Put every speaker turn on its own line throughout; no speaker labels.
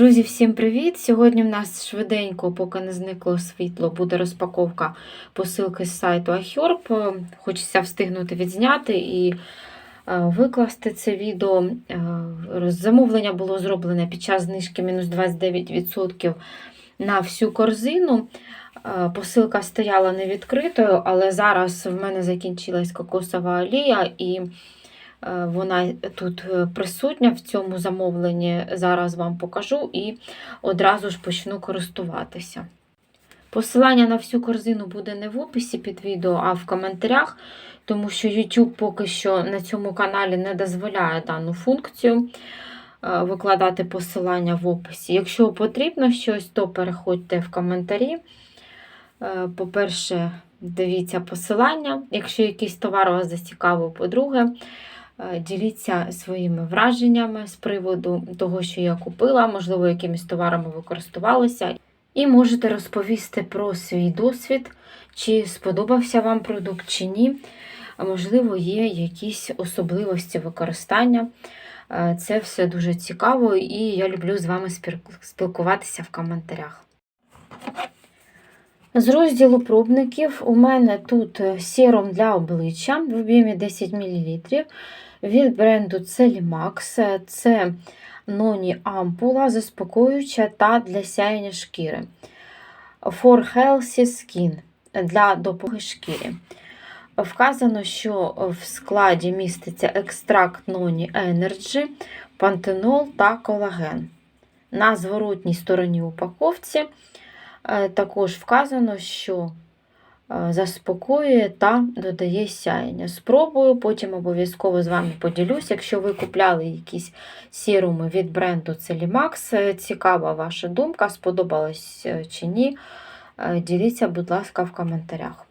Друзі, всім привіт! Сьогодні в нас швиденько, поки не зникло світло, буде розпаковка посилки з сайту iHerb. Хочеться встигнути відзняти і е, викласти це відео. Е, Замовлення було зроблене під час знижки мінус 29% на всю корзину. Е, Посилка стояла невідкритою, але зараз в мене закінчилась кокосова олія і Е, Вона тут е, присутня в цьому замовленні. Зараз вам покажу і одразу ж почну користуватися. Посилання на всю корзину буде не в описі під відео, а в коментарях, тому що YouTube поки що на цьому каналі не дозволяє дану функцію е, викладати посилання в описі. Якщо потрібно щось, то переходьте в коментарі. По-перше, дивіться посилання, якщо якийсь товар вас зацікавив, по-друге, Діліться своїми враженнями з приводу того, що я купила, можливо, якимись товарами ви користувалися. І можете розповісти про свій досвід, чи сподобався вам продукт, чи ні. Можливо, є якісь особливості використання. Це все дуже цікаво, і я люблю з вами спілкуватися в коментарях. З розділу пробників у мене тут сіром для обличчя в об'ємі 10 мл від бренду Celimax. Це ноні ампула, заспокоююча та для сяєння шкіри. For Healthy Skin для допомоги шкірі. Вказано, що в складі міститься екстракт Noni Energy, пантенол та колаген. На зворотній стороні упаковці також вказано, що заспокоює та додає сяєння. Спробую, потім обов'язково з вами поділюсь. Якщо ви купляли якісь сіруми від бренду Celimax, цікава ваша думка, сподобалось е, чи ні. Е, діліться, будь ласка, в коментарях.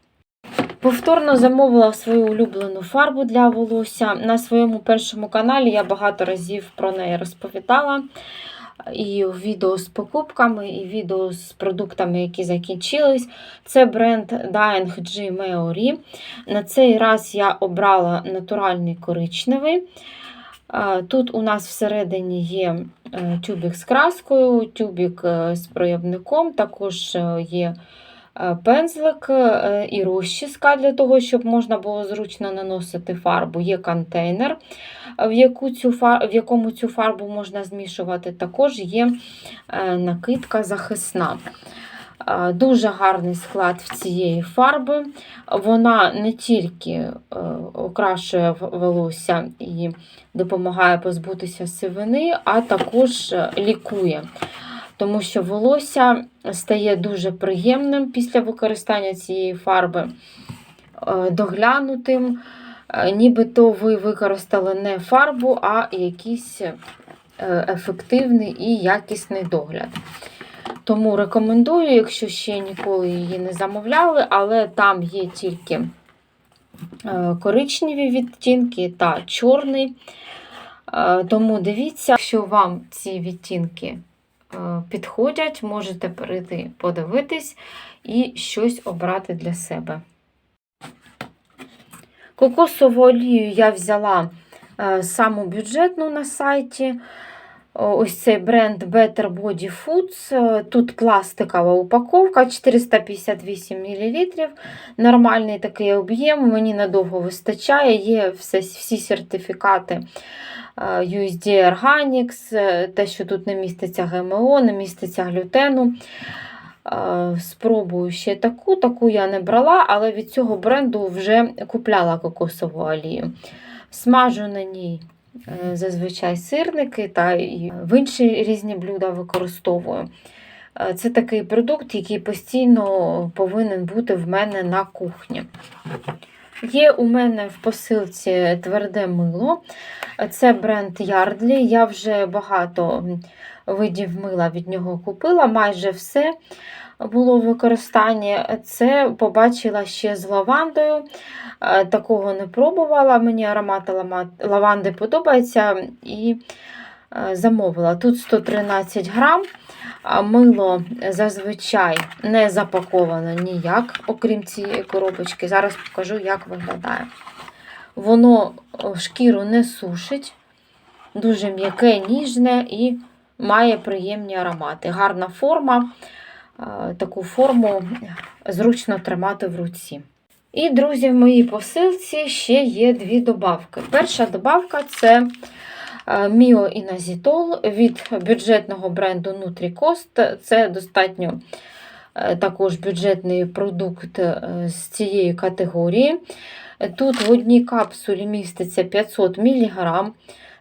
Повторно замовила свою улюблену фарбу для волосся. На своєму першому каналі я багато разів про неї розповідала і відео з покупками, і відео з продуктами, які закінчились. Це бренд Dying G Meori. На цей раз я обрала натуральний коричневий. Тут у нас всередині є е, тюбік з краскою, тюбік е, з проявником, також е, є пензлик і розчіска для того, щоб можна було зручно наносити фарбу. Є контейнер, в, яку цю в якому цю фарбу можна змішувати. Також є накидка захисна. Дуже гарний склад в цієї фарби. Вона не тільки окрашує волосся і допомагає позбутися сивини, а також лікує тому що волосся стає дуже приємним після використання цієї фарби, е, доглянутим, е, нібито ви використали не фарбу, а якийсь е, ефективний і якісний догляд. Тому рекомендую, якщо ще ніколи її не замовляли, але там є тільки коричневі відтінки та чорний. Тому дивіться, якщо вам ці відтінки підходять, можете перейти подивитись і щось обрати для себе. Кокосову олію я взяла е, саму бюджетну на сайті. Ось цей бренд Better Body Foods. Е, тут пластикова упаковка 458 мл. Нормальний такий об'єм, мені надовго вистачає, є всі сертифікати USD Organics, е, те, що тут не міститься ГМО, не міститься глютену. Спробую ще таку, таку я не брала, але від цього бренду вже купляла кокосову олію. Смажу на ній е, зазвичай сирники та і в інші різні блюда використовую. Е, це такий продукт, який постійно повинен бути в мене на кухні. Є у мене в посилці тверде мило. Це бренд Ярдлі. Я вже багато видів мила від нього купила, майже все було в використанні. Це побачила ще з лавандою. Е, такого не пробувала. Мені аромат лаванди подобається і е, замовила. Тут 113 грам. Мило зазвичай не запаковано ніяк, окрім цієї коробочки. Зараз покажу, як виглядає. Воно шкіру не сушить, дуже м'яке, ніжне і має приємні аромати. Гарна форма, таку форму зручно тримати в руці. І, друзі, в моїй посилці ще є дві добавки. Перша добавка це міоіназітол від бюджетного бренду NutriCost. Це достатньо е, також бюджетний продукт е, з цієї категорії. Тут в одній капсулі міститься 500 мг.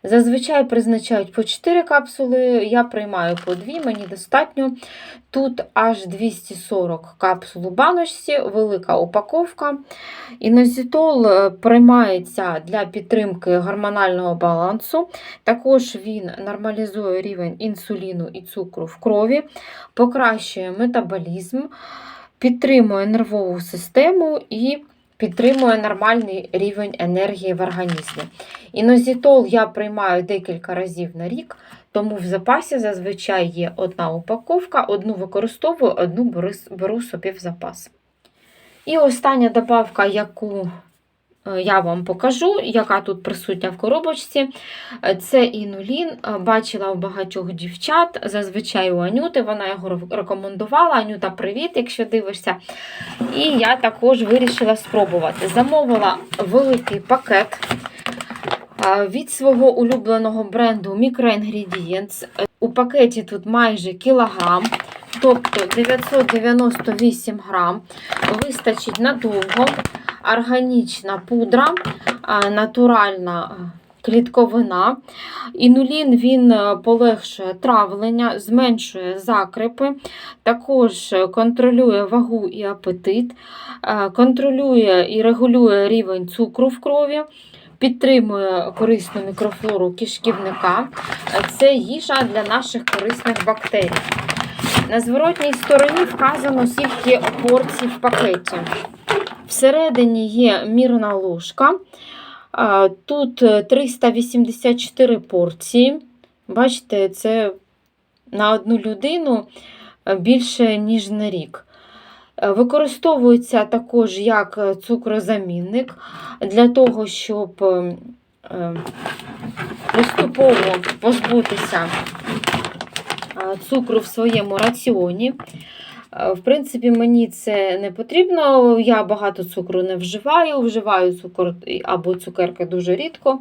Зазвичай призначають по 4 капсули, я приймаю по 2, мені достатньо. Тут аж 240 капсул у баночці, велика упаковка. Інозітол е, приймається для підтримки гормонального балансу. Також він нормалізує рівень інсуліну і цукру в крові, покращує метаболізм, підтримує нервову систему і підтримує нормальний рівень енергії в організмі. Інозітол я приймаю декілька разів на рік, тому в запасі зазвичай є одна упаковка, одну використовую, одну беру, собі в запас. І остання добавка, яку я вам покажу, яка тут присутня в коробочці, е, це інулін. Е, Бачила у багатьох дівчат, зазвичай у Анюти, вона його рекомендувала. Анюта, привіт, якщо дивишся. І я також вирішила спробувати. Замовила великий пакет від свого улюбленого бренду Microingredients. У пакеті тут майже кілограм, тобто 998 грам. Вистачить надовго. Органічна пудра, натуральна клітковина. Інулін він полегшує травлення, зменшує закрипи, також контролює вагу і апетит, контролює і регулює рівень цукру в крові підтримує корисну мікрофлору кишківника. Це їжа для наших корисних бактерій. На зворотній стороні вказано, скільки порцій в пакеті. Всередині є мірна ложка. Тут 384 порції. Бачите, це на одну людину більше, ніж на рік. Е, використовується також як е, цукрозамінник для того, щоб е, поступово позбутися цукру в своєму раціоні. В принципі, мені це не потрібно, я багато цукру не вживаю, вживаю цукор або цукерки дуже рідко.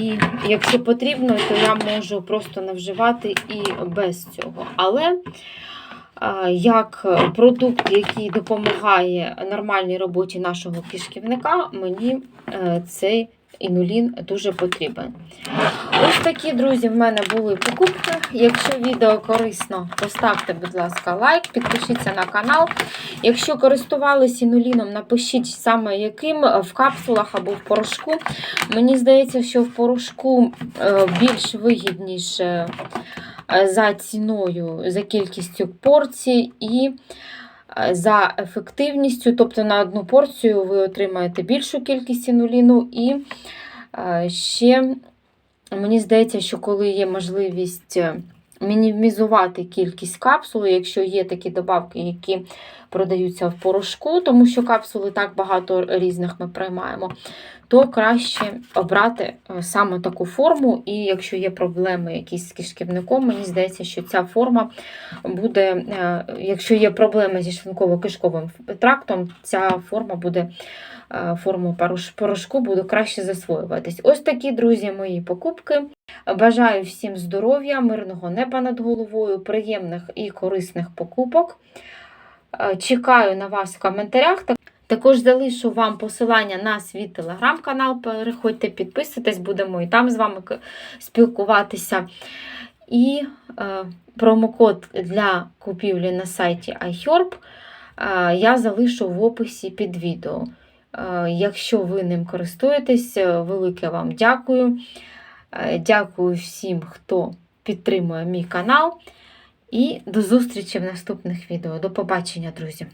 І якщо потрібно, то я можу просто не вживати і без цього. Але як продукт, який допомагає нормальній роботі нашого кишківника, мені е, цей інулін дуже потрібен. Ось такі, друзі, в мене були покупки. Якщо відео корисно, поставте, будь ласка, лайк, підпишіться на канал. Якщо користувалися інуліном, напишіть саме яким в капсулах або в порошку. Мені здається, що в порошку е, більш вигідніше Е, за ціною, за кількістю порцій і е, за ефективністю. Тобто на одну порцію ви отримаєте більшу кількість інуліну, і е, ще, мені здається, що коли є можливість мінімізувати кількість капсул, якщо є такі добавки, які продаються в порошку, тому що капсули так багато різних ми приймаємо, то краще обрати е, саме таку форму. І якщо є проблеми якісь з кишківником, мені здається, що ця форма буде, е, якщо є проблеми зі шлунково-кишковим трактом, ця форма буде. Е, форму порошку буде краще засвоюватись. Ось такі, друзі, мої покупки. Бажаю всім здоров'я, мирного неба над головою, приємних і корисних покупок. Чекаю на вас в коментарях. Також залишу вам посилання на свій телеграм-канал. Переходьте, підписуйтесь, будемо і там з вами спілкуватися. І е, промокод для купівлі на сайті iHerb е, я залишу в описі під відео. Е, якщо ви ним користуєтесь, е, велике вам дякую. Е, дякую всім, хто підтримує мій канал. І до зустрічі в наступних відео. До побачення, друзі!